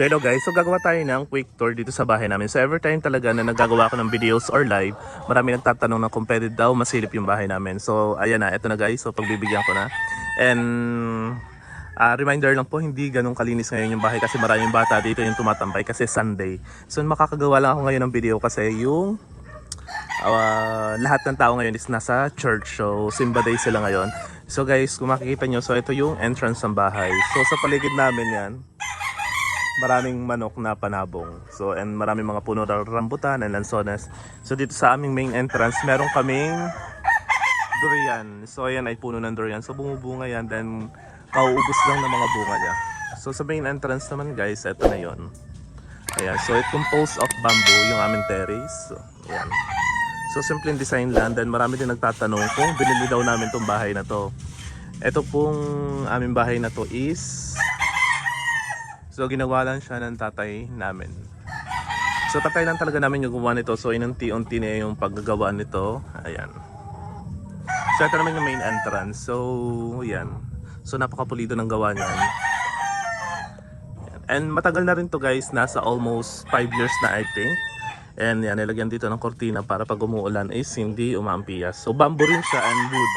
So hello guys, so gagawa tayo ng quick tour dito sa bahay namin. So every time talaga na nagagawa ako ng videos or live, marami nagtatanong na kung pwede daw masilip yung bahay namin. So ayan na, eto na guys, so pagbibigyan ko na. And ah, reminder lang po, hindi ganun kalinis ngayon yung bahay kasi maraming bata dito yung tumatambay kasi Sunday. So makakagawa lang ako ngayon ng video kasi yung Ah, lahat ng tao ngayon is nasa church. So, Simba Day sila ngayon. So guys, kung makikita nyo, so ito yung entrance ng bahay. So sa paligid namin yan, maraming manok na panabong. So, and maraming mga puno ng rambutan and lansones. So dito sa aming main entrance, meron kaming durian. So ayan ay puno ng durian. So bumubunga yan, then kauubos lang ng mga bunga niya. So sa main entrance naman guys, ito na yon. Ayan, so it composed of bamboo, yung aming terrace. So, ayan. So simple design lang, then marami din nagtatanong kung binili daw namin tong bahay na to. Ito pong aming bahay na to is So ginawa lang siya ng tatay namin. So tatay lang talaga namin yung gumawa nito. So inunti-unti na yung paggagawa nito. Ayan. So ito naman yung main entrance. So yan. So napakapulido ng gawa niyan. Ayan. And matagal na rin to guys. Nasa almost 5 years na I think. And yan, nilagyan dito ng kortina para pag umuulan is hindi umaampias. So bamboo rin siya and wood.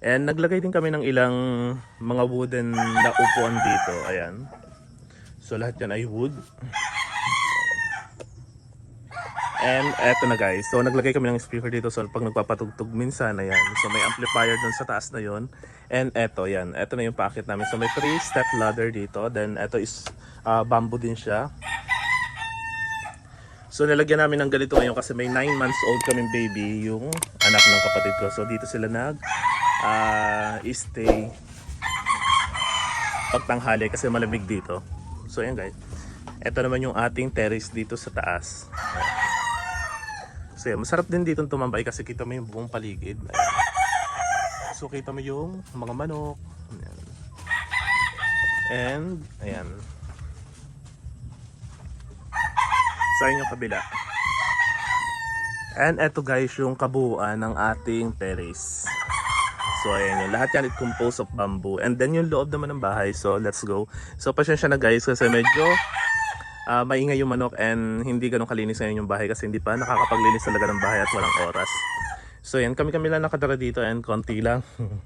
And naglagay din kami ng ilang mga wooden na upuan dito. Ayan. So lahat yan ay wood. And eto na guys. So naglagay kami ng speaker dito. So pag nagpapatugtog minsan, ayan. So may amplifier dun sa taas na yon. And eto, yan. Eto na yung packet namin. So may 3 step ladder dito. Then eto is ah, bamboo din siya. So nilagyan namin ng ganito ngayon kasi may 9 months old kaming baby yung anak ng kapatid ko. So dito sila nag ah stay pagtanghali kasi malamig dito. So ayan guys. Ito naman yung ating terrace dito sa taas. Ayan. So yan, masarap din dito tumambay kasi kita mo yung buong paligid. Ayan. So kita mo yung mga manok. Ayan. And ayan. sa inyong kabila. And eto guys yung kabuuan ng ating terrace. So ayan yun. Lahat yan it composed of bamboo. And then yung loob naman ng bahay. So let's go. So pasensya na guys kasi medyo ah, maingay yung manok and hindi ganun kalinis ngayon yung bahay kasi hindi pa nakakapaglinis talaga ng bahay at walang oras. So yan kami-kami lang nakatara dito and konti lang.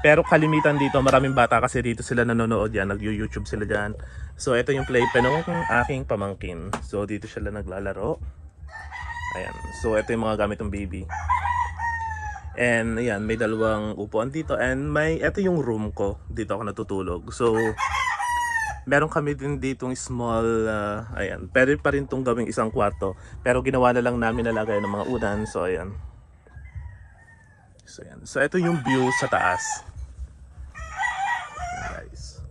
Pero kalimitan dito, maraming bata kasi dito sila nanonood yan, nag-YouTube sila dyan. So ito yung playpen ng aking pamangkin. So dito sila naglalaro. Ayan. So ito yung mga gamit ng baby. And ayan, may dalawang upuan dito and may ito yung room ko. Dito ako natutulog. So meron kami din ditong small ah, ayan. Pwede pa rin tong gawing isang kwarto. Pero ginawa na lang namin na lagay ng mga unan. So ayan. So ayan. So ito yung view sa taas. Guys.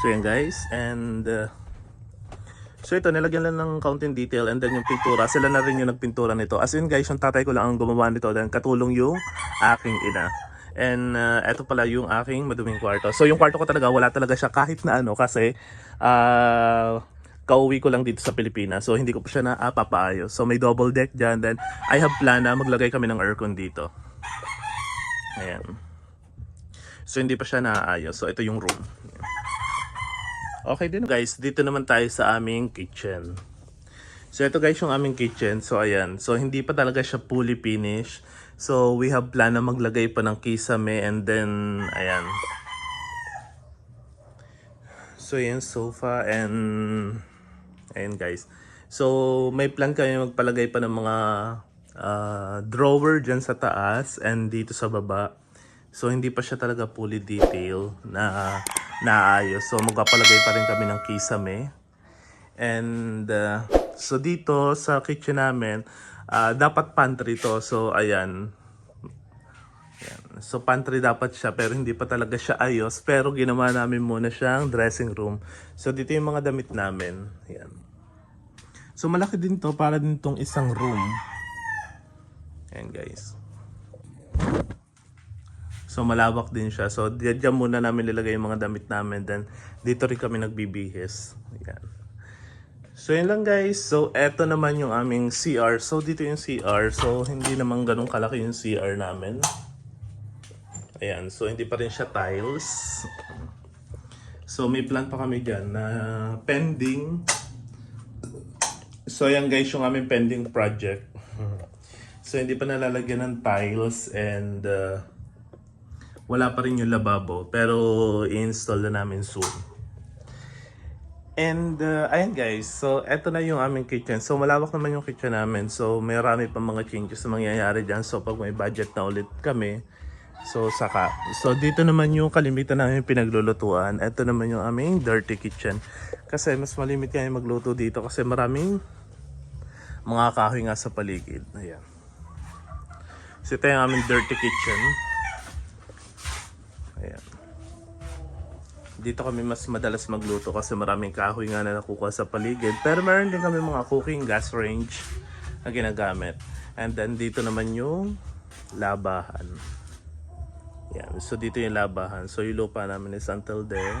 So yan guys, and uh, so ito nilagyan lang ng counting detail and then yung pintura, sila na rin yung nagpintura nito. As in guys, yung tatay ko lang ang gumawa nito then katulong yung aking ina. And uh, ito pala yung aking maduming kwarto. So yung kwarto ko talaga, wala talaga siya kahit na ano kasi uh, kauwi ko lang dito sa Pilipinas. So hindi ko pa siya napapaayos. So may double deck dyan. Then I have plan na maglagay kami ng aircon dito. Ayan. So hindi pa siya naaayos. So ito yung room. Okay din guys, dito naman tayo sa aming kitchen. So ito guys yung aming kitchen. So ayan, so hindi pa talaga siya fully finished. So we have plan na maglagay pa ng kisame and then ayan. So yan sofa and ayan guys. So may plan kami magpalagay pa ng mga ah, drawer dyan sa taas and dito sa baba. So hindi pa siya talaga fully detail na naayos. So magpapalagay pa rin kami ng kisame. And uh, so dito sa kitchen namin, ah, dapat pantry to. So ayan. Ayan. So pantry dapat siya pero hindi pa talaga siya ayos. Pero ginawa namin muna siyang dressing room. So dito yung mga damit namin. Ayan. So malaki din to para din tong isang room. Ayan guys. So malawak din siya. So di- diyan muna namin nilagay yung mga damit namin. Then dito rin kami nagbibihis. Ayan. So yun lang guys. So eto naman yung aming CR. So dito yung CR. So hindi naman ganun kalaki yung CR namin. Ayan, so hindi pa rin siya tiles. So may plan pa kami dyan na pending. So ayan guys yung aming pending project. So hindi pa nalalagyan ng tiles and uh, wala pa rin yung lababo pero i-install na namin soon. And uh, ayan guys, so eto na yung aming kitchen. So malawak naman yung kitchen namin. So may marami pa mga changes na mangyayari dyan. So pag may budget na ulit kami, so saka. So dito naman yung kalimitan namin pinaglulutuan. Eto naman yung aming dirty kitchen. Kasi mas malimit kami magluto dito kasi maraming mga kahoy nga sa paligid. Ayan. So ito yung aming dirty kitchen. Dito kami mas madalas magluto kasi maraming kahoy nga na nakukuha sa paligid. Pero meron din kami mga cooking gas range na ginagamit. And then dito naman yung labahan. Yan. So dito yung labahan. So yung lupa namin is until there.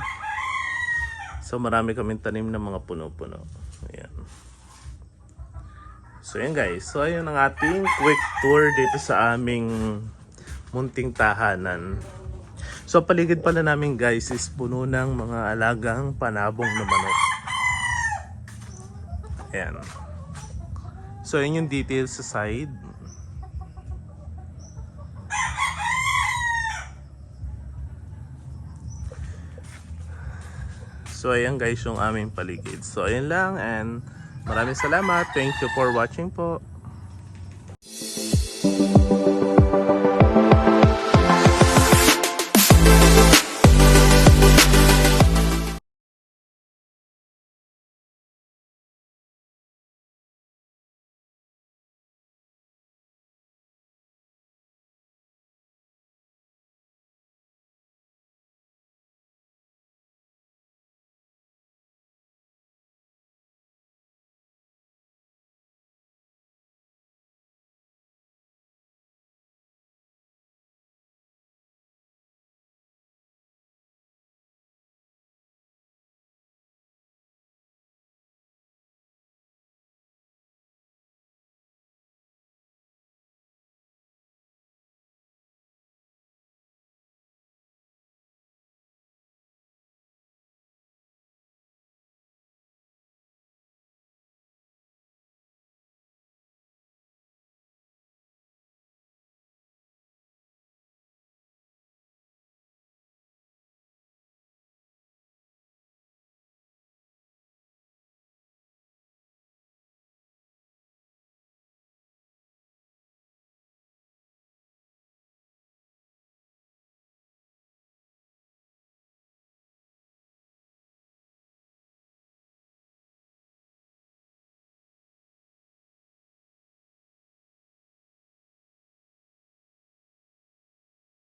So marami kaming tanim ng mga puno-puno. Ayan. So yan guys. So ayun ang ating quick tour dito sa aming munting tahanan. So paligid pala namin guys is puno ng mga alagang panabong na manok. Ayan. So yun yung details sa side. So ayan guys yung aming paligid. So ayan lang and maraming salamat. Thank you for watching po.